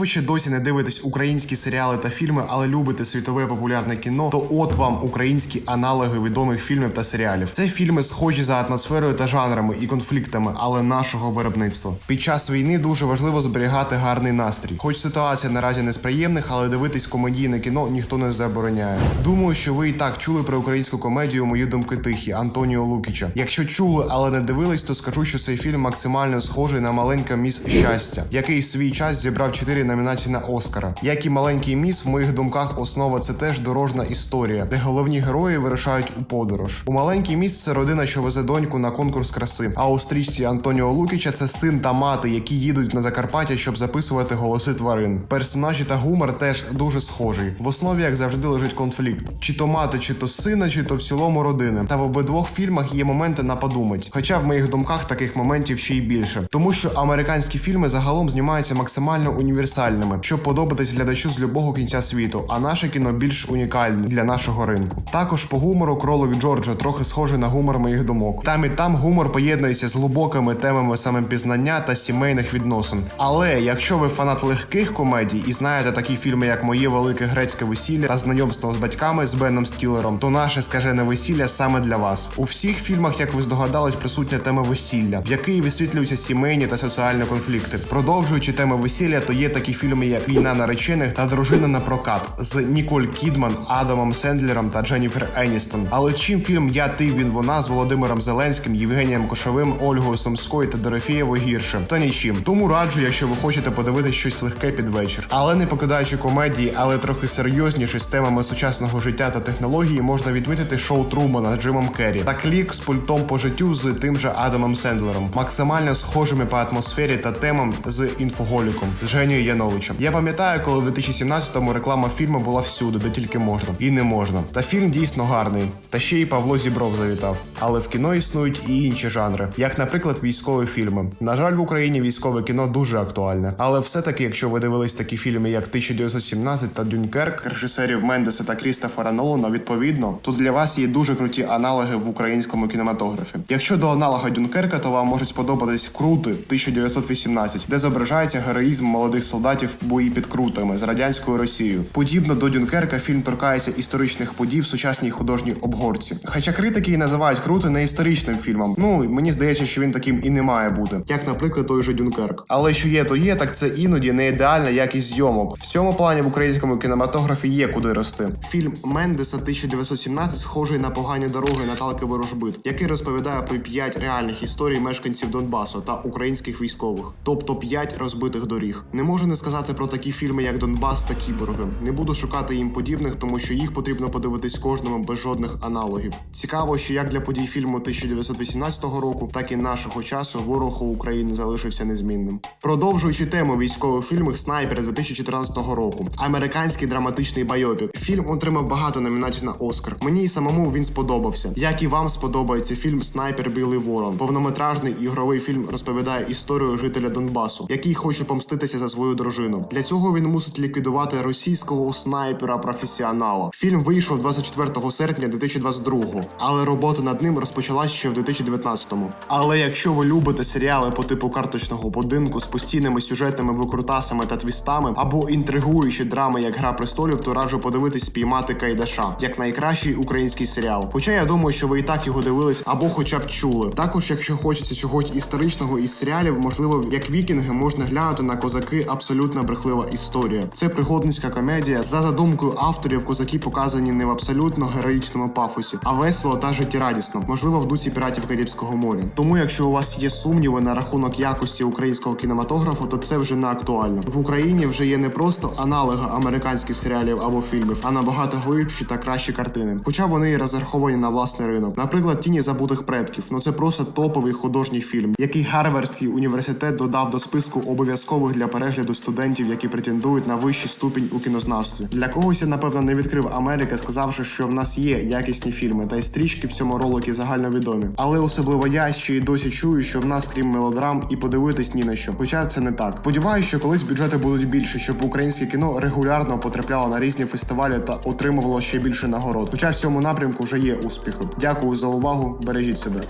Ви ще досі не дивитесь українські серіали та фільми, але любите світове популярне кіно, то от вам українські аналоги відомих фільмів та серіалів. Це фільми схожі за атмосферою та жанрами і конфліктами, але нашого виробництва. Під час війни дуже важливо зберігати гарний настрій. Хоч ситуація наразі не з приємних, але дивитись комедійне кіно ніхто не забороняє. Думаю, що ви і так чули про українську комедію Мої думки тихі Антоніо Лукіча. Якщо чули, але не дивились, то скажу, що цей фільм максимально схожий на маленька міс щастя, який в свій час зібрав чотири номінацій на Оскара. Як і маленький міс, в моїх думках основа це теж дорожна історія, де головні герої вирушають у подорож. У маленький міс це родина, що везе доньку на конкурс краси. А у стрічці Антоніо Лукіча це син та мати, які їдуть на Закарпаття, щоб записувати голоси тварин. Персонажі та гумор теж дуже схожий. В основі, як завжди, лежить конфлікт: чи то мати, чи то сина, чи то в цілому родини. Та в обидвох фільмах є моменти на подумать. Хоча в моїх думках таких моментів ще й більше, тому що американські фільми загалом знімаються максимально універсально універсальними, щоб подобатись глядачу з любого кінця світу. А наше кіно більш унікальне для нашого ринку. Також по гумору кролик Джорджа трохи схожий на гумор моїх думок. Там і там гумор поєднується з глибокими темами самопізнання та сімейних відносин. Але якщо ви фанат легких комедій і знаєте такі фільми, як Моє велике грецьке весілля та знайомство з батьками з Беном Стілером, то наше скажене весілля саме для вас. У всіх фільмах, як ви здогадались, присутня тема весілля, в якій висвітлюються сімейні та соціальні конфлікти. Продовжуючи теми весілля, то є такі фільми, як Війна наречених та Дружина на прокат з Ніколь Кідман, Адамом Сендлером та Дженніфер Еністон. Але чим фільм Я, ти, він, вона з Володимиром Зеленським, Євгенієм Кошовим, Ольгою Сумською та Дорофієвою гірше? Та нічим. Тому раджу, якщо ви хочете подивитися щось легке під вечір. Але не покидаючи комедії, але трохи серйозніше з темами сучасного життя та технології, можна відмітити шоу Трумана з Джимом Керрі та клік з пультом по життю з тим же Адамом Сендлером, максимально схожими по атмосфері та темам з інфоголіком з Женєю Яновичем. Я пам'ятаю, коли в 2017-му реклама фільму була всюди, де тільки можна, і не можна. Та фільм дійсно гарний. Та ще й Павло Зібров завітав. Але в кіно існують і інші жанри, як, наприклад, військові фільми. На жаль, в Україні військове кіно дуже актуальне. Але все-таки, якщо ви дивились такі фільми, як 1917 та Дюнкерк, режисерів Мендеса та Крістофера Нолана, відповідно, то для вас є дуже круті аналоги в українському кінематографі. Якщо до аналога Дюнкерка, то вам можуть сподобатись крути 1918, де зображається героїзм молодих солдатів бої під крутами з радянською Росією. Подібно до Дюнкерка, фільм торкається історичних подій в сучасній художній обгорці. Хоча критики і називають крути не історичним фільмом. Ну мені здається, що він таким і не має бути, як, наприклад, той же Дюнкерк. Але що є, то є, так це іноді не ідеальна якість зйомок. В цьому плані в українському кінематографі є куди рости. Фільм Мендеса 1917 схожий на погані дороги Наталки Ворожбит, який розповідає про п'ять реальних історій мешканців Донбасу та українських військових, тобто п'ять розбитих доріг. Не можу не сказати про такі фільми, як Донбас та Кіборги. Не буду шукати їм подібних, тому що їх потрібно подивитись кожному без жодних аналогів. Цікаво, що як для подій фільму 1918 року, так і нашого часу ворог у Україні залишився незмінним. Продовжуючи тему військових фільмів Снайпер 2014 року, американський драматичний байопік. Фільм отримав багато номінацій на Оскар. Мені і самому він сподобався. Як і вам сподобається фільм Снайпер Білий Ворон. Повнометражний ігровий фільм розповідає історію жителя Донбасу, який хоче помститися за свою дружину. Для цього він мусить ліквідувати російського снайпера професіонала. Фільм вийшов 24 серпня 2022-го, але робота над ним розпочалась ще в 2019-му. Але якщо ви любите серіали по типу карточного будинку з постійними сюжетними викрутасами та твістами, або інтригуючі драми, як Гра престолів, то раджу подивитись спіймати Кайдаша як найкращий український серіал. Хоча я думаю, що ви і так його дивились або хоча б чули. Також, якщо хочеться чогось історичного із серіалів, можливо, як вікінги можна глянути на козаки абсолютно брехлива історія. Це пригодницька комедія. За задумкою авторів, козаки показані не в абсолютно героїчному пафосі, а весело та життєрадісно, можливо, в дусі піратів Карибського моря. Тому, якщо у вас є сумніви на рахунок якості українського кінематографу, то це вже не актуально. В Україні вже є не просто аналоги американських серіалів або фільмів, а набагато глибші та кращі картини. Хоча вони і розраховані на власний ринок. Наприклад, тіні забутих предків. Ну це просто топовий художній фільм, який Гарвардський університет додав до списку обов'язкових для перегляду студентів, які претендують на вищий ступінь у кінознавстві. Для когось я напевно не відкрив Америки, сказавши, що в нас є якісні фільми, та й стрічки в цьому роликі загальновідомі. Але особливо я ще й досі чую, що в нас, крім мелодрам, і подивитись ні на що. Хоча це не так. Сподіваюся, що колись бюджети будуть більше, щоб українське кіно регулярно потрапляло на різні фестивалі та отримувало ще більше нагород. Хоча в цьому напрямку вже є успіхи. Дякую за увагу. Бережіть себе.